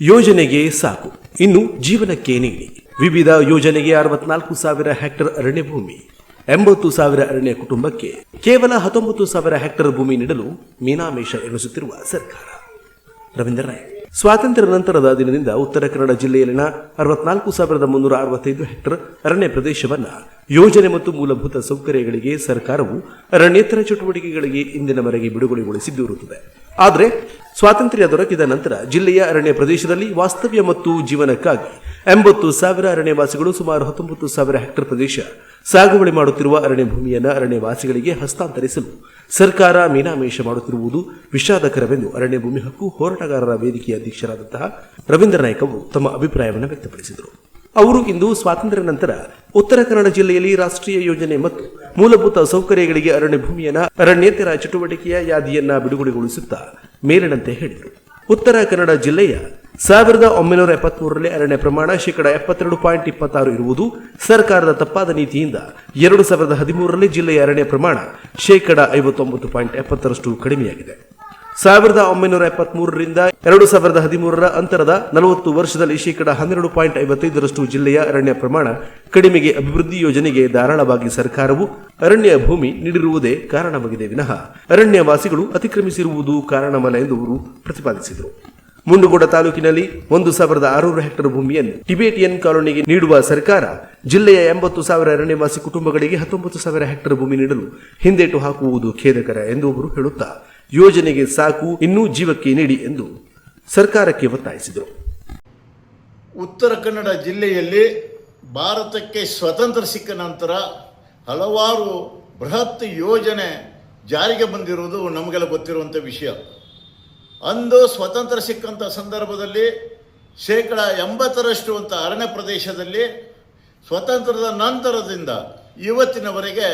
ಯೋಜನೆಗೆ ಸಾಕು. ಇನ್ನು ಜೀವನಕ್ಕೆ ನೀಡಿ. ವಿವಿಧ ಯೋಜನೆಗೆ ಅರವತ್ನಾಲ್ಕು ಸಾವಿರ ಹೆಕ್ಟರ್ ಅರಣ್ಯ ಭೂಮಿ, ಎಂಬತ್ತು ಸಾವಿರ ಅರಣ್ಯ ಕುಟುಂಬಕ್ಕೆ ಕೇವಲ ಹತ್ತೊಂಬತ್ತು ಸಾವಿರ ಹೆಕ್ಟರ್ ಭೂಮಿ ನೀಡಲು ಮೀನಾಮೇಷ ಎಣಿಸುತ್ತಿರುವ ಸರ್ಕಾರ. ರವೀಂದ್ರ ರಾಯ್ ಸ್ವಾತಂತ್ರ್ಯ ನಂತರದ ದಿನದಿಂದ ಉತ್ತರ ಕನ್ನಡ ಜಿಲ್ಲೆಯಲ್ಲಿನ ಅರವತ್ನಾಲ್ಕು ಸಾವಿರದ ಮುನ್ನೂರ ಅರವತ್ತೈದು ಹೆಕ್ಟರ್ ಅರಣ್ಯ ಪ್ರದೇಶವನ್ನ ಯೋಜನೆ ಮತ್ತು ಮೂಲಭೂತ ಸೌಕರ್ಯಗಳಿಗೆ ಸರ್ಕಾರವು ಅರಣ್ಯೇತರ ಚಟುವಟಿಕೆಗಳಿಗೆ ಇಂದಿನವರೆಗೆ ಬಿಡುಗಡೆಗೊಳಿಸಿದ್ದು ಇರುತ್ತದೆ. ಆದರೆ ಸ್ವಾತಂತ್ರ್ಯ ದೊರಕಿದ ನಂತರ ಜಿಲ್ಲೆಯ ಅರಣ್ಯ ಪ್ರದೇಶದಲ್ಲಿ ವಾಸ್ತವ್ಯ ಮತ್ತು ಜೀವನಕ್ಕಾಗಿ ಎಂಬತ್ತು ಸಾವಿರ ಅರಣ್ಯವಾಸಿಗಳು ಸುಮಾರು ಹತ್ತೊಂಬತ್ತು ಸಾವಿರ ಹೆಕ್ಟರ್ ಪ್ರದೇಶ ಸಾಗುವಳಿ ಮಾಡುತ್ತಿರುವ ಅರಣ್ಯ ಭೂಮಿಯನ್ನು ಅರಣ್ಯವಾಸಿಗಳಿಗೆ ಹಸ್ತಾಂತರಿಸಲು ಸರ್ಕಾರ ಮೀನಾಮೇಷ ಮಾಡುತ್ತಿರುವುದು ವಿಷಾದಕರವೆಂದು ಅರಣ್ಯ ಭೂಮಿ ಹಕ್ಕು ಹೋರಾಟಗಾರರ ವೇದಿಕೆಯ ಅಧ್ಯಕ್ಷರಾದಂತಹ ರವೀಂದ್ರ ನಾಯ್ಕ ತಮ್ಮ ಅಭಿಪ್ರಾಯವನ್ನು ವ್ಯಕ್ತಪಡಿಸಿದರು. ಅವರು ಇಂದು ಸ್ವಾತಂತ್ರ್ಯ ನಂತರ ಉತ್ತರ ಕನ್ನಡ ಜಿಲ್ಲೆಯಲ್ಲಿ ರಾಷ್ಟ್ರೀಯ ಯೋಜನೆ ಮತ್ತು ಮೂಲಭೂತ ಸೌಕರ್ಯಗಳಿಗೆ ಅರಣ್ಯ ಭೂಮಿಯನ್ನ ಅರಣ್ಯೇತರ ಚಟುವಟಿಕೆಯ ಯಾದಿಯನ್ನ ಬಿಡುಗಡೆಗೊಳಿಸುತ್ತಾ ಮೇಲಿನಂತೆ ಹೇಳಿದರು. ಉತ್ತರ ಕನ್ನಡ ಜಿಲ್ಲೆಯ ಸಾವಿರದ ಒಂಬೈನೂರ ಎಪ್ಪತ್ಮೂರರಲ್ಲಿ ಅರಣ್ಯ ಪ್ರಮಾಣ ಶೇಕಡ ಎಪ್ಪತ್ತೆರಡು ಪಾಯಿಂಟ್ ಇಪ್ಪತ್ತಾರು ಇರುವುದು ಸರ್ಕಾರದ ತಪ್ಪಾದ ನೀತಿಯಿಂದ ಎರಡು ಸಾವಿರದ ಹದಿಮೂರರಲ್ಲಿ ಜಿಲ್ಲೆಯ ಅರಣ್ಯ ಪ್ರಮಾಣ ಶೇಕಡ ಐವತ್ತೊಂಬತ್ತು ಪಾಯಿಂಟ್ ಎಪ್ಪತ್ತರಷ್ಟು ಕಡಿಮೆಯಾಗಿದೆ. ಸಾವಿರದ ಒಂಬೈನೂರ ಎಪ್ಪತ್ಮೂರರಿಂದ ಎರಡು ಸಾವಿರದ ಹದಿಮೂರರ ಅಂತರದ ನಲವತ್ತು ವರ್ಷದಲ್ಲಿ ಶೇಕಡ ಹನ್ನೆರಡು ಪಾಯಿಂಟ್ ಐವತ್ತೈದರಷ್ಟು ಜಿಲ್ಲೆಯ ಅರಣ್ಯ ಪ್ರಮಾಣ ಕಡಿಮೆಗೆ ಅಭಿವೃದ್ಧಿ ಯೋಜನೆಗೆ ಧಾರಾಳವಾಗಿ ಸರ್ಕಾರವು ಅರಣ್ಯ ಭೂಮಿ ನೀಡಿರುವುದೇ ಕಾರಣವಾಗಿದೆ. ವಿನಃ ಅರಣ್ಯವಾಸಿಗಳು ಅತಿಕ್ರಮಿಸಿರುವುದು ಕಾರಣವಲ್ಲ ಎಂದು ಅವರು ಪ್ರತಿಪಾದಿಸಿದರು. ಮುಂಡಗೋಡ ತಾಲೂಕಿನಲ್ಲಿ ಒಂದು ಸಾವಿರದ ಆರುನೂರು ಹೆಕ್ಟರ್ ಭೂಮಿಯನ್ನು ಟಿಬೇಟಿಯನ್ ಕಾಲೋನಿಗೆ ನೀಡುವ ಸರ್ಕಾರ ಜಿಲ್ಲೆಯ ಎಂಬತ್ತು ಸಾವಿರ ಅರಣ್ಯವಾಸಿ ಕುಟುಂಬಗಳಿಗೆ ಹತ್ತೊಂಬತ್ತು ಸಾವಿರ ಹೆಕ್ಟರ್ ಭೂಮಿ ನೀಡಲು ಹಿಂದೇಟು ಹಾಕುವುದು ಖೇದಕರ ಎಂದು ಅವರು ಹೇಳುತ್ತಾ ಯೋಜನೆಗೆ ಸಾಕು, ಇನ್ನೂ ಜೀವಕ್ಕೆ ನೀಡಿ ಎಂದು ಸರ್ಕಾರಕ್ಕೆ ಒತ್ತಾಯಿಸಿದರು. ಉತ್ತರ ಕನ್ನಡ ಜಿಲ್ಲೆಯಲ್ಲಿ ಭಾರತಕ್ಕೆ ಸ್ವತಂತ್ರ ಸಿಕ್ಕ ನಂತರ ಹಲವಾರು ಬೃಹತ್ ಯೋಜನೆ ಜಾರಿಗೆ ಬಂದಿರುವುದು ನಮಗೆಲ್ಲ ಗೊತ್ತಿರುವಂಥ ವಿಷಯ. ಅಂದು ಸ್ವತಂತ್ರ ಸಿಕ್ಕಂಥ ಸಂದರ್ಭದಲ್ಲಿ ಶೇಕಡ ಎಂಬತ್ತರಷ್ಟು ಅಂತ ಅರಣ್ಯ ಪ್ರದೇಶದಲ್ಲಿ ಸ್ವತಂತ್ರದ ನಂತರದಿಂದ ಇವತ್ತಿನವರೆಗೆ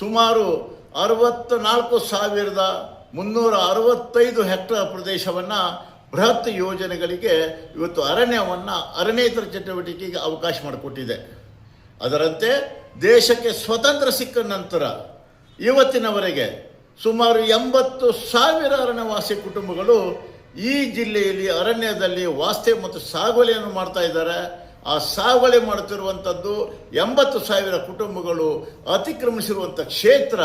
ಸುಮಾರು ಅರವತ್ತು ನಾಲ್ಕು ಸಾವಿರದ ಮುನ್ನೂರ ಅರವತ್ತೈದು ಹೆಕ್ಟರ್ ಪ್ರದೇಶವನ್ನು ಬೃಹತ್ ಯೋಜನೆಗಳಿಗೆ ಇವತ್ತು ಅರಣ್ಯವನ್ನು, ಅರಣ್ಯೇತರ ಚಟುವಟಿಕೆಗೆ ಅವಕಾಶ ಮಾಡಿಕೊಟ್ಟಿದೆ. ಅದರಂತೆ ದೇಶಕ್ಕೆ ಸ್ವತಂತ್ರ ಸಿಕ್ಕ ನಂತರ ಇವತ್ತಿನವರೆಗೆ ಸುಮಾರು ಎಂಬತ್ತು ಸಾವಿರ ಅರಣ್ಯವಾಸಿ ಕುಟುಂಬಗಳು ಈ ಜಿಲ್ಲೆಯಲ್ಲಿ ಅರಣ್ಯದಲ್ಲಿ ವಾಸ್ತೆ ಮತ್ತು ಸಾಗುವಳಿಯನ್ನು ಮಾಡ್ತಾ ಇದ್ದಾರೆ. ಆ ಸಾಗುವಳಿ ಮಾಡುತ್ತಿರುವಂಥದ್ದು ಎಂಬತ್ತು ಸಾವಿರ ಕುಟುಂಬಗಳು ಅತಿಕ್ರಮಿಸಿರುವಂಥ ಕ್ಷೇತ್ರ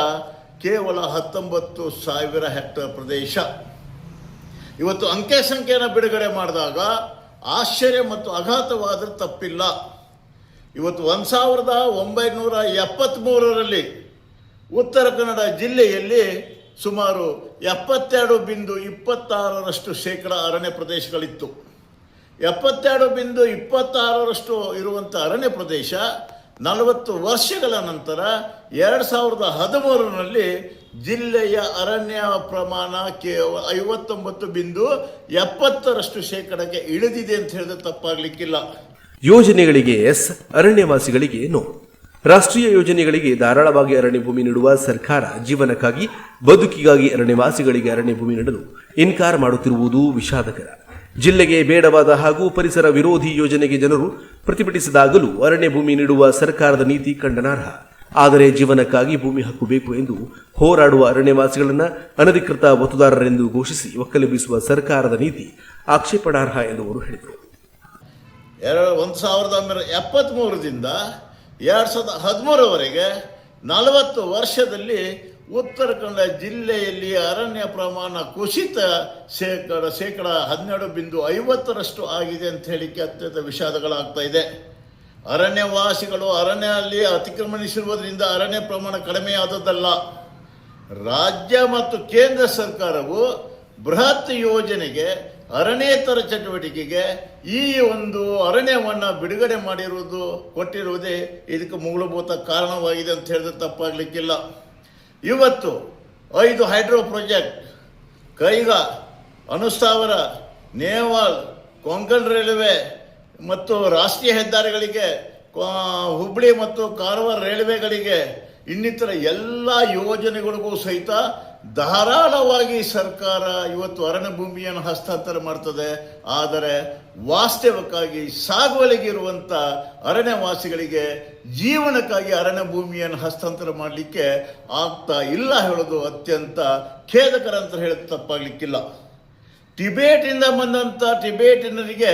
ಕೇವಲ ಹತ್ತೊಂಬತ್ತು ಸಾವಿರ ಹೆಕ್ಟರ್ ಪ್ರದೇಶ. ಇವತ್ತು ಅಂಕೆ ಸಂಖ್ಯೆಯನ್ನು ಬಿಡುಗಡೆ ಮಾಡಿದಾಗ ಆಶ್ಚರ್ಯ ಮತ್ತು ಅಘಾತವಾದರೂ ತಪ್ಪಿಲ್ಲ. ಇವತ್ತು ಒಂದು ಸಾವಿರದ ಒಂಬೈನೂರ ಎಪ್ಪತ್ತ್ಮೂರರಲ್ಲಿ ಉತ್ತರ ಕನ್ನಡ ಜಿಲ್ಲೆಯಲ್ಲಿ ಸುಮಾರು ಎಪ್ಪತ್ತೆರಡು ಬಿಂದು ಇಪ್ಪತ್ತಾರರಷ್ಟು ಶೇಕಡ ಅರಣ್ಯ ಪ್ರದೇಶಗಳಿತ್ತು. ಎಪ್ಪತ್ತೆರಡು ಬಿಂದು ಇಪ್ಪತ್ತಾರರಷ್ಟು ಇರುವಂಥ ಅರಣ್ಯ ಪ್ರದೇಶ ನಲವತ್ತು ವರ್ಷಗಳ ನಂತರ ಎರಡು ಸಾವಿರದ ಹದಿಮೂರರಲ್ಲಿ ಜಿಲ್ಲೆಯ ಅರಣ್ಯ ಪ್ರಮಾಣ ಕೇವಲ ಐವತ್ತೊಂಬತ್ತು ಬಿಂದು ಎಪ್ಪತ್ತರಷ್ಟು ಶೇಕಡಕ್ಕೆ ಇಳಿದಿದೆ ಅಂತ ಹೇಳಿದ್ರೆ ತಪ್ಪಾಗಲಿಕ್ಕಿಲ್ಲ. ಯೋಜನೆಗಳಿಗೆ ಎಸ್, ಅರಣ್ಯವಾಸಿಗಳಿಗೆ ನೋ. ರಾಷ್ಟ್ರೀಯ ಯೋಜನೆಗಳಿಗೆ ಧಾರಾಳವಾಗಿ ಅರಣ್ಯ ಭೂಮಿ ನೀಡುವ ಸರ್ಕಾರ ಜೀವನಕ್ಕಾಗಿ, ಬದುಕಿಗಾಗಿ ಅರಣ್ಯವಾಸಿಗಳಿಗೆ ಅರಣ್ಯ ಭೂಮಿ ನೀಡಲು ಇನ್ಕಾರ ಮಾಡುತ್ತಿರುವುದು ವಿಷಾದಕರ. ಜಿಲ್ಲೆಗೆ ಬೇಡವಾದ ಹಾಗೂ ಪರಿಸರ ವಿರೋಧಿ ಯೋಜನೆಗೆ ಜನರು ಪ್ರತಿಭಟಿಸಿದಾಗಲೂ ಅರಣ್ಯ ಭೂಮಿ ನೀಡುವ ಸರ್ಕಾರದ ನೀತಿ ಖಂಡನಾರ್ಹ. ಆದರೆ ಜೀವನಕ್ಕಾಗಿ ಭೂಮಿ ಹಕ್ಕು ಬೇಕು ಎಂದು ಹೋರಾಡುವ ಅರಣ್ಯವಾಸಿಗಳನ್ನು ಅನಧಿಕೃತ ಒತ್ತುದಾರರೆಂದು ಘೋಷಿಸಿ ಒಕ್ಕಲೆಬ್ಬಿಸುವ ಸರ್ಕಾರದ ನೀತಿ ಆಕ್ಷೇಪಣಾರ್ಹ ಎಂದು ಅವರು ಹೇಳಿದರು. ಒಂದು ಸಾವಿರದ ಎಪ್ಪತ್ತ್ಮೂರರಿಂದ ಎರಡು ಸಾವಿರದ ಹದಿಮೂರವರೆಗೆ ನಲವತ್ತು ವರ್ಷದಲ್ಲಿ ಉತ್ತರ ಕನ್ನಡ ಜಿಲ್ಲೆಯಲ್ಲಿ ಅರಣ್ಯ ಪ್ರಮಾಣ ಕುಸಿತ ಶೇಕಡ ಶೇಕಡ ಹನ್ನೆರಡು ಬಿಂದು ಐವತ್ತರಷ್ಟು ಆಗಿದೆ ಅಂತ ಹೇಳಿಕ್ಕೆ ಅತ್ಯಂತ ವಿಷಾದಗಳಾಗ್ತಾ ಇದೆ. ಅರಣ್ಯವಾಸಿಗಳು ಅರಣ್ಯದಲ್ಲಿ ಅತಿಕ್ರಮಣಿಸಿರುವುದರಿಂದ ಅರಣ್ಯ ಪ್ರಮಾಣ ಕಡಿಮೆಯಾದದ್ದಲ್ಲ. ರಾಜ್ಯ ಮತ್ತು ಕೇಂದ್ರ ಸರ್ಕಾರವು ಬೃಹತ್ ಯೋಜನೆಗೆ ಅರಣ್ಯೇತರ ಚಟುವಟಿಕೆಗೆ ಈ ಒಂದು ಅರಣ್ಯವನ್ನು ಬಿಡುಗಡೆ ಮಾಡಿರುವುದು, ಕೊಟ್ಟಿರುವುದೇ ಇದಕ್ಕೆ ಮೂಲಭೂತ ಕಾರಣವಾಗಿದೆ ಅಂತ ಹೇಳಿದ್ರೆ ತಪ್ಪಾಗಲಿಕ್ಕಿಲ್ಲ. ಇವತ್ತು ಐದು ಹೈಡ್ರೋ ಪ್ರಾಜೆಕ್ಟ್, ಕೈಗಾ ಅನುಸ್ಥಾವರ ನೇವಾಲ್, ಕೊಂಕಣ್ ರೈಲ್ವೆ ಮತ್ತು ರಾಷ್ಟ್ರೀಯ ಹೆದ್ದಾರಿಗಳಿಗೆ ಹುಬ್ಬಳ್ಳಿ ಮತ್ತು ಕಾರವಾರ ರೈಲ್ವೆಗಳಿಗೆ ಇನ್ನಿತರ ಎಲ್ಲ ಯೋಜನೆಗಳಿಗೂ ಸಹಿತ ಧಾರಾಳವಾಗಿ ಸರ್ಕಾರ ಇವತ್ತು ಅರಣ್ಯ ಭೂಮಿಯನ್ನು ಹಸ್ತಾಂತರ ಮಾಡ್ತದೆ. ಆದರೆ ವಾಸ್ತವಕ್ಕಾಗಿ ಸಾಗುವಳಿಗಿರುವಂಥ ಅರಣ್ಯವಾಸಿಗಳಿಗೆ ಜೀವನಕ್ಕಾಗಿ ಅರಣ್ಯ ಭೂಮಿಯನ್ನು ಹಸ್ತಾಂತರ ಮಾಡಲಿಕ್ಕೆ ಆಗ್ತಾ ಇಲ್ಲ ಹೇಳೋದು ಅತ್ಯಂತ ಖೇದಕರ ಅಂತ ಹೇಳೋದು ತಪ್ಪಾಗಲಿಕ್ಕಿಲ್ಲ. ಟಿಬೇಟಿಂದ ಬಂದಂಥ ಟಿಬೇಟಿನರಿಗೆ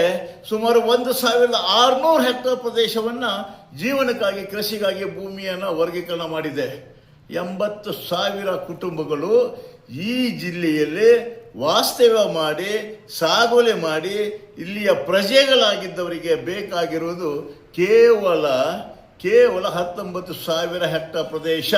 ಸುಮಾರು ಒಂದು ಸಾವಿರದ ಆರುನೂರು ಹೆಕ್ಟರ್ ಪ್ರದೇಶವನ್ನು ಜೀವನಕ್ಕಾಗಿ, ಕೃಷಿಗಾಗಿ ಭೂಮಿಯನ್ನು ವರ್ಗೀಕರಣ ಮಾಡಿದೆ. ಎಂಬತ್ತು ಸಾವಿರ ಕುಟುಂಬಗಳು ಈ ಜಿಲ್ಲೆಯಲ್ಲಿ ವಾಸ್ತವ್ಯ ಮಾಡಿ, ಸಾಗುವಳಿ ಮಾಡಿ, ಇಲ್ಲಿಯ ಪ್ರಜೆಗಳಾಗಿದ್ದವರಿಗೆ ಬೇಕಾಗಿರುವುದು ಕೇವಲ ಕೇವಲ ಹತ್ತೊಂಬತ್ತು ಸಾವಿರ ಹೆಕ್ಟರ್ ಪ್ರದೇಶ.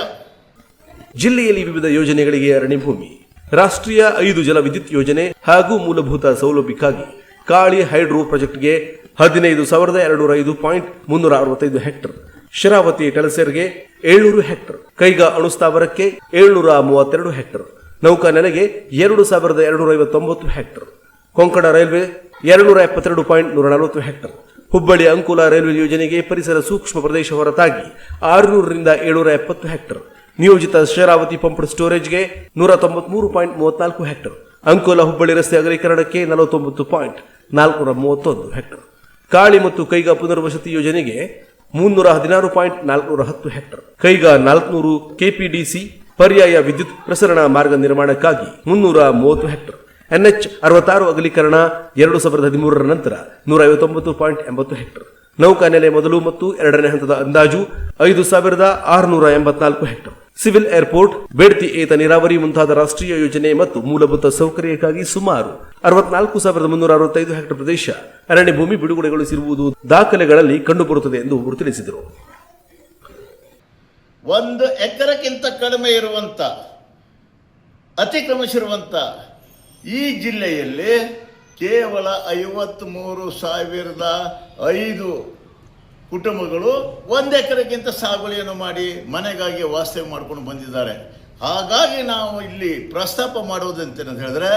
ಜಿಲ್ಲೆಯಲ್ಲಿ ವಿವಿಧ ಯೋಜನೆಗಳಿಗೆ ಅರಣ್ಯ ಭೂಮಿ, ರಾಷ್ಟ್ರೀಯ ಐದು ಜಲ ವಿದ್ಯುತ್ ಯೋಜನೆ ಹಾಗೂ ಮೂಲಭೂತ ಸೌಲಭ್ಯಕ್ಕಾಗಿ ಕಾಳಿ ಹೈಡ್ರೋ ಪ್ರಾಜೆಕ್ಟ್ಗೆ ಹದಿನೈದು ಸಾವಿರದ ಎರಡುನೂರ ಐದು ಪಾಯಿಂಟ್ ಮುನ್ನೂರ ಅರವತ್ತೈದು ಹೆಕ್ಟರ್. ಶರಾವತಿ ಟೆಲಸೆರ್ಗೆ ಏಳ್ನೂರು ಹೆಕ್ಟರ್. ಕೈಗಾ ಅಣುಸ್ಥಾವರಕ್ಕೆ ಏಳ್ನೂರ ಮೂವತ್ತೆರಡು ಹೆಕ್ಟರ್. ನೌಕಾನೆಲೆಗೆ ಎರಡು ಸಾವಿರದ ಎರಡುನೂರ ಐವತ್ತೊಂಬತ್ತು ಹೆಕ್ಟರ್. ಕೊಂಕಣ ರೈಲ್ವೆ ಎರಡುನೂರ ಎಪ್ಪತ್ತೆರಡು ಪಾಯಿಂಟ್ ನೂರ ನಲವತ್ತು ಹೆಕ್ಟರ್. ಹುಬ್ಬಳ್ಳಿ ಅಂಕುಲ ರೈಲ್ವೆ ಯೋಜನೆಗೆ ಪರಿಸರ ಸೂಕ್ಷ್ಮ ಪ್ರದೇಶ ಹೊರತಾಗಿ ಆರುನೂರರಿಂದ ಏಳುನೂರ ಎಪ್ಪತ್ತು ಹೆಕ್ಟರ್. ನಿಯೋಜಿತ ಶರಾವತಿ ಪಂಪ್ಡ್ ಸ್ಟೋರೇಜ್ಗೆ ನೂರ ತೊಂಬತ್ಮೂರು ಪಾಯಿಂಟ್ ಮೂವತ್ನಾಲ್ಕು ಹೆಕ್ಟರ್. ಅಂಕೋಲ ಹುಬ್ಬಳ್ಳಿ ರಸ್ತೆ ಅಗಲೀಕರಣಕ್ಕೆ ನಲವತ್ತೊಂಬತ್ತು ಪಾಯಿಂಟ್ ನಾಲ್ಕುನೂರ ಮೂವತ್ತೊಂದು ಹೆಕ್ಟರ್. ಕಾಳಿ ಮತ್ತು ಕೈಗಾ ಪುನರ್ವಸತಿ ಯೋಜನೆಗೆ ಮುನ್ನೂರ ಹದಿನಾರು ಪಾಯಿಂಟ್ ನಾಲ್ಕುನೂರ ಹತ್ತು ಹೆಕ್ಟರ್. ಕೈಗಾ ನಾಲ್ಕುನೂರು ಕೆಪಿಡಿಸಿ ಪರ್ಯಾಯ ವಿದ್ಯುತ್ ಪ್ರಸರಣ ಮಾರ್ಗ ನಿರ್ಮಾಣಕ್ಕಾಗಿ ಮುನ್ನೂರ ಮೂವತ್ತು ಹೆಕ್ಟರ್. ಎನ್ಎಚ್ ಅರವತ್ತಾರು ಅಗಲೀಕರಣ ಎರಡು ಸಾವಿರದ ಹದಿಮೂರರ ನಂತರ ನೂರ ಐವತ್ತೊಂಬತ್ತು ಪಾಯಿಂಟ್ ಎಂಬತ್ತು ಹೆಕ್ಟರ್. ನೌಕಾನೆಲೆ ಮೊದಲು ಮತ್ತು ಎರಡನೇ ಹಂತದ ಅಂದಾಜು ಐದು ಸಾವಿರದ ಆರುನೂರ ಎಂಬತ್ನಾಲ್ಕು ಹೆಕ್ಟರ್. ಸಿವಿಲ್ ಏರ್ಪೋರ್ಟ್, ಬೇಡ್ತಿ ಏತ ನೀರಾವರಿ ಮುಂತಾದ ರಾಷ್ಟ್ರೀಯ ಯೋಜನೆ ಮತ್ತು ಮೂಲಭೂತ ಸೌಕರ್ಯಕ್ಕಾಗಿ ಸುಮಾರು ಅರವತ್ನಾಲ್ಕು ಸಾವಿರದ ಮುನ್ನೂರ ಅರವತ್ತೈದು ಹೆಕ್ಟರ್ ಪ್ರದೇಶ ಅರಣ್ಯ ಭೂಮಿ ಬಿಡುಗಡೆಗೊಳಿಸಿರುವುದು ದಾಖಲೆಗಳಲ್ಲಿ ಕಂಡುಬರುತ್ತದೆ ಎಂದು ಅವರು ತಿಳಿಸಿದರು. ಒಂದು ಎಕರೆಕ್ಕಿಂತ ಕಡಿಮೆ ಇರುವಂತ, ಅತಿಕ್ರಮಿಸಿರುವಂತ ಈ ಜಿಲ್ಲೆಯಲ್ಲಿ ಕೇವಲ ಐವತ್ತ್ ಮೂರು ಸಾವಿರದ ಐದು ಕುಟುಂಬಗಳು ಒಂದು ಎಕರೆಗಿಂತ ಸಾಗುವಳಿಯನ್ನು ಮಾಡಿ ಮನೆಗಾಗಿ ವಾಸ್ತವ್ಯ ಮಾಡ್ಕೊಂಡು ಬಂದಿದ್ದಾರೆ. ಹಾಗಾಗಿ ನಾವು ಇಲ್ಲಿ ಪ್ರಸ್ತಾಪ ಮಾಡೋದಂತ ಹೇಳಿದ್ರೆ,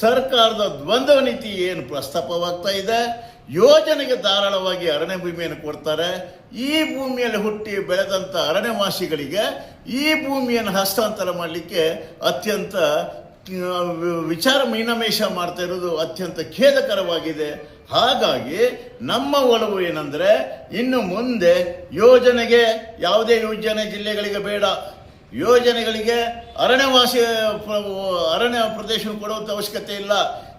ಸರ್ಕಾರದ ದ್ವಂದ್ವ ನೀತಿ ಏನು ಪ್ರಸ್ತಾಪವಾಗ್ತಾ ಇದೆ. ಯೋಜನೆಗೆ ಧಾರಾಳವಾಗಿ ಅರಣ್ಯ ಭೂಮಿಯನ್ನು ಕೊಡ್ತಾರೆ. ಈ ಭೂಮಿಯಲ್ಲಿ ಹುಟ್ಟಿ ಬೆಳೆದಂಥ ಅರಣ್ಯವಾಸಿಗಳಿಗೆ ಈ ಭೂಮಿಯನ್ನು ಹಸ್ತಾಂತರ ಮಾಡಲಿಕ್ಕೆ ಅತ್ಯಂತ ವಿಚಾರ ಮೀನಮೇಷ ಮಾಡ್ತಾ ಇರೋದು ಅತ್ಯಂತ ಖೇದಕರವಾಗಿದೆ. ಹಾಗಾಗಿ ನಮ್ಮ ಒಲವು ಏನಂದ್ರೆ ಇನ್ನು ಮುಂದೆ ಯೋಜನೆಗೆ ಯಾವುದೇ ಯೋಜನೆ ಜಿಲ್ಲೆಗಳಿಗೆ ಬೇಡ. ಯೋಜನೆಗಳಿಗೆ ಅರಣ್ಯವಾಸಿ, ಅರಣ್ಯ ಪ್ರದೇಶ ಕೊಡುವಂಥ ಅವಶ್ಯಕತೆ ಇಲ್ಲ.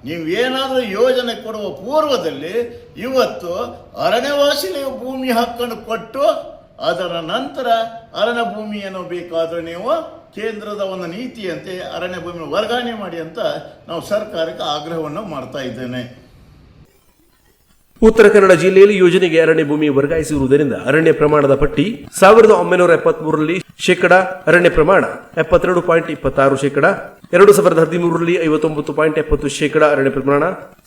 ನೀವು ಏನಾದರೂ ಯೋಜನೆ ಕೊಡುವ ಪೂರ್ವದಲ್ಲಿ ಇವತ್ತು ಅರಣ್ಯವಾಸಿ ಭೂಮಿ ಹಕ್ಕನ್ನು ಕೊಟ್ಟು ಅದರ ನಂತರ ಅರಣ್ಯ ಭೂಮಿಯನ್ನು ಬೇಕಾದರೆ ನೀವು ಕೇಂದ್ರದ ಒಂದು ನೀತಿಯಂತೆ ಅರಣ್ಯ ಭೂಮಿ ವರ್ಗಾವಣೆ ಮಾಡಿ ಅಂತ ನಾವು ಸರ್ಕಾರಕ್ಕೆ ಆಗ್ರಹವನ್ನು ಮಾಡ್ತಾ ಇದ್ದೇನೆ. ಉತ್ತರ ಕನ್ನಡ ಜಿಲ್ಲೆಯಲ್ಲಿ ಯೋಜನೆಗೆ ಅರಣ್ಯ ಭೂಮಿ ವರ್ಗಾಯಿಸಿರುವುದರಿಂದ ಅರಣ್ಯ ಪ್ರಮಾಣದ ಪಟ್ಟಿ ಸಾವಿರದ ಒಂಬೈನೂರ ಎಪ್ಪತ್ಮೂರರಲ್ಲಿ ಶೇಕಡ, ಅರಣ್ಯ ಪ್ರಮಾಣ ಎಪ್ಪತ್ತೆರಡು ಪಾಯಿಂಟ್ ಇಪ್ಪತ್ತಾರು ಶೇಕಡ, ಎರಡು ಸಾವಿರದ ಹದಿಮೂರರಲ್ಲಿ ಐವತ್ತೊಂಬತ್ತು ಪಾಯಿಂಟ್ ಎಪ್ಪತ್ತು ಶೇಕಡ ಅರಣ್ಯ ಪ್ರಮಾಣ,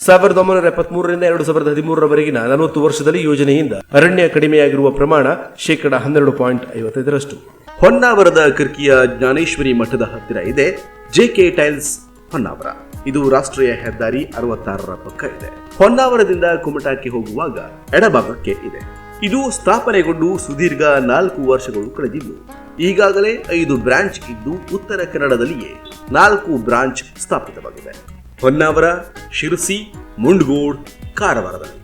ಸಾವಿರದ ಒಂಬೈನೂರ ಎಪ್ಪತ್ಮೂರರಿಂದ ಎರಡು ಸಾವಿರದ ಹದಿಮೂರರವರೆಗಿನ ನಲವತ್ತು ವರ್ಷದಲ್ಲಿ ಯೋಜನೆಯಿಂದ ಅರಣ್ಯ ಕಡಿಮೆಯಾಗಿರುವ ಪ್ರಮಾಣ ಶೇಕಡ ಹನ್ನೆರಡು ಪಾಯಿಂಟ್ ಐವತ್ತೈದರಷ್ಟು. ಹೊನ್ನಾವರದ ಕರ್ಕಿಯ ಜ್ಞಾನೇಶ್ವರಿ ಮಠದ ಹತ್ತಿರ ಇದೆ ಜೆಕೆ ಟೈಲ್ಸ್ ಹೊನ್ನಾವರ. ಇದು ರಾಷ್ಟ್ರೀಯ ಹೆದ್ದಾರಿ ಅರವತ್ತಾರರ ಪಕ್ಕ ಇದೆ. ಹೊನ್ನಾವರದಿಂದ ಕುಮಟಾಕ್ಕೆ ಹೋಗುವಾಗ ಎಡಭಾಗಕ್ಕೆ ಇದೆ. ಇದು ಸ್ಥಾಪನೆಗೊಂಡು ಸುದೀರ್ಘ ನಾಲ್ಕು ವರ್ಷಗಳು ಕಳೆದಿದ್ದು, ಈಗಾಗಲೇ ಐದು ಬ್ರಾಂಚ್ ಇದ್ದು ಉತ್ತರ ಕನ್ನಡದಲ್ಲಿಯೇ ನಾಲ್ಕು ಬ್ರಾಂಚ್ ಸ್ಥಾಪಿತವಾಗಿದೆ. ಹೊನ್ನಾವರ, ಶಿರಸಿ, ಮುಂಡ್ಗೋಡ್, ಕಾರವಾರದಲ್ಲಿ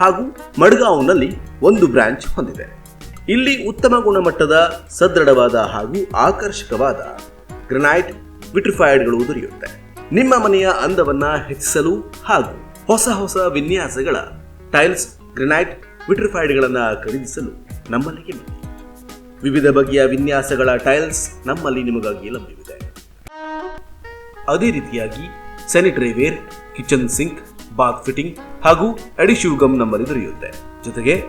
ಹಾಗೂ ಮಡ್ಗಾಂವ್ನಲ್ಲಿ ಒಂದು ಬ್ರಾಂಚ್ ಹೊಂದಿದೆ. ಇಲ್ಲಿ ಉತ್ತಮ ಗುಣಮಟ್ಟದ ಸದೃಢವಾದ ಹಾಗೂ ಆಕರ್ಷಕವಾದ ಗ್ರನೈಟ್ ವಿಟ್ರಿಫೈಡ್ಗಳು ದೊರೆಯುತ್ತೆ. ನಿಮ್ಮ ಮನೆಯ ಅಂದವನ್ನ ಹೆಚ್ಚಿಸಲು ಹಾಗೂ ಹೊಸ ಹೊಸ ವಿನ್ಯಾಸಗಳ ಟೈಲ್ಸ್, ಗ್ರನೈಟ್ ವಿಟ್ರಿಫೈಡ್ಗಳನ್ನು ಖರೀದಿಸಲು ನಮ್ಮಲ್ಲಿಗೆ ಬನ್ನಿ. ವಿವಿಧ ಬಗೆಯ ವಿನ್ಯಾಸಗಳ ಟೈಲ್ಸ್ ನಮ್ಮಲ್ಲಿ ನಿಮಗಾಗಿ ಲಭ್ಯವಿದೆ. ಅದೇ ರೀತಿಯಾಗಿ sanitary ware kitchen sink, bath fitting ಹಾಗೂ ಅಡಿಶಿವ್ ಗಮ್ ನಮ್ಮಲ್ಲಿ ದೊರೆಯುತ್ತೆ. ಜೊತೆಗೆ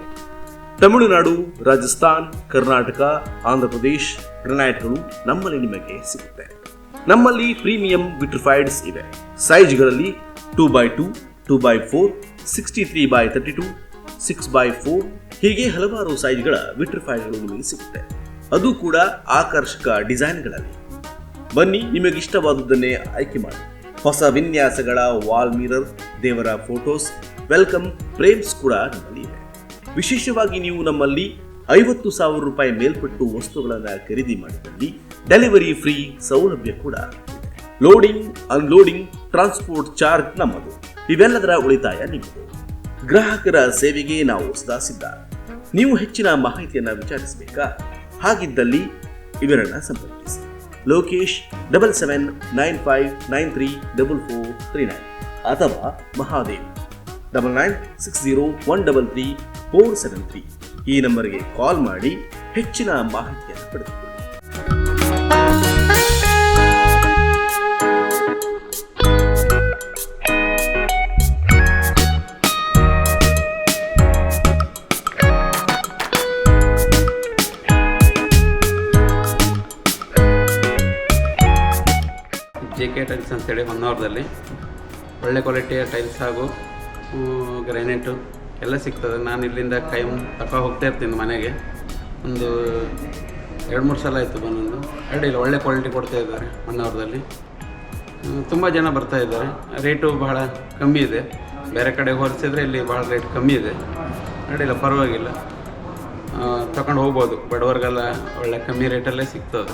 ತಮಿಳುನಾಡು, ರಾಜಸ್ಥಾನ್, ಕರ್ನಾಟಕ ಆಂಧ್ರ ಪ್ರದೇಶ್ ಗ್ರನೈಟ್ಗಳು ನಮ್ಮಲ್ಲಿ ನಿಮಗೆ ಸಿಗುತ್ತೆ. ನಮ್ಮಲ್ಲಿ ಪ್ರೀಮಿಯಂ ವಿಟ್ರಿಫೈಡ್ಸ್ ಇದೆ. ಸೈಜ್ಗಳಲ್ಲಿ two by two two by four, sixty three by thirty two, six by four ಹೀಗೆ ಹಲವಾರು ಸೈಜ್ಗಳ ವಿಟ್ರಿಫೈಡ್ಗಳು ನಿಮಗೆ ಸಿಗುತ್ತೆ. ಅದು ಕೂಡ ಆಕರ್ಷಕ ಡಿಸೈನ್ಗಳಲ್ಲಿ. ಬನ್ನಿ ನಿಮಗೆ ಇಷ್ಟವಾದುದನ್ನೇ ಆಯ್ಕೆ ಮಾಡಿ. ಹೊಸ ವಿನ್ಯಾಸಗಳ ವಾಲ್ ಮಿರರ್, ದೇವರ ಫೋಟೋಸ್, ವೆಲ್ಕಮ್ ಫ್ರೇಮ್ಸ್ ಕೂಡ ನಮ್ಮಲ್ಲಿ ಇದೆ ವಿಶೇಷವಾಗಿ ನೀವು ನಮ್ಮಲ್ಲಿ ಐವತ್ತು ಸಾವಿರ ರೂಪಾಯಿ ಮೇಲ್ಪಟ್ಟು ವಸ್ತುಗಳನ್ನು ಖರೀದಿ ಮಾಡಿದಲ್ಲಿ ಡೆಲಿವರಿ ಫ್ರೀ ಸೌಲಭ್ಯ ಕೂಡ. ಲೋಡಿಂಗ್, ಅನ್ಲೋಡಿಂಗ್, ಟ್ರಾನ್ಸ್ಪೋರ್ಟ್ ಚಾರ್ಜ್ ನಮ್ಮದು. ಇವೆಲ್ಲದರ ಉಳಿತಾಯ ನಿಮ್ಮದು. ಗ್ರಾಹಕರ ಸೇವೆಗೆ ನಾವು ಸದಾ ಸಿದ್ಧ ನೀವು ಹೆಚ್ಚಿನ ಮಾಹಿತಿಯನ್ನು ವಿಚಾರಿಸಬೇಕಾ? ಹಾಗಿದ್ದಲ್ಲಿ ಇವರನ್ನ ಸಂಪರ್ಕಿಸಿ. Lokesh double seven nine five nine three double four three nine ಅಥವಾ Mahadev double nine six zero one double three four seven three. ಈ ನಂಬರ್ಗೆ ಕಾಲ್ ಮಾಡಿ ಹೆಚ್ಚಿನ ಮಾಹಿತಿಯನ್ನು ಪಡೆದುಕೊಳ್ಳಿ. ಜೆ ಕೆ ಟೈಲ್ಸ್ ಅಂತೇಳಿ ಹೊನ್ನಾವರದಲ್ಲಿ ಒಳ್ಳೆ ಕ್ವಾಲಿಟಿಯ ಟೈಲ್ಸ್ ಹಾಗೂ ಗ್ರಾನೈಟು ಎಲ್ಲ ಸಿಗ್ತದೆ. ನಾನು ಇಲ್ಲಿಂದ ಕೈ ತಕ ಹೋಗ್ತಾ ಇರ್ತೀನಿ ಮನೆಗೆ. ಒಂದು ಎರಡು ಮೂರು ಸಲ ಆಯಿತು ಬಂದೊಂದು ಅಡ್ಡಿಲ್ಲ ಒಳ್ಳೆ ಕ್ವಾಲಿಟಿ ಕೊಡ್ತಾ ಇದ್ದಾರೆ ಹೊನ್ನಾವರದಲ್ಲಿ ತುಂಬ ಜನ ಬರ್ತಾ ಇದ್ದಾರೆ. ರೇಟು ಬಹಳ ಕಮ್ಮಿ ಇದೆ. ಬೇರೆ ಕಡೆ ಹೋಲಿಸಿದ್ರೆ ಇಲ್ಲಿ ಭಾಳ ರೇಟ್ ಕಮ್ಮಿ ಇದೆ. ಅಡ್ಡಿಲ್ಲ ಪರವಾಗಿಲ್ಲ. ತಗೊಂಡು ಹೋಗ್ಬೋದು. ಬಡವರಿಗೆಲ್ಲ ಒಳ್ಳೆ ಕಮ್ಮಿ ರೇಟಲ್ಲೇ ಸಿಗ್ತದೆ.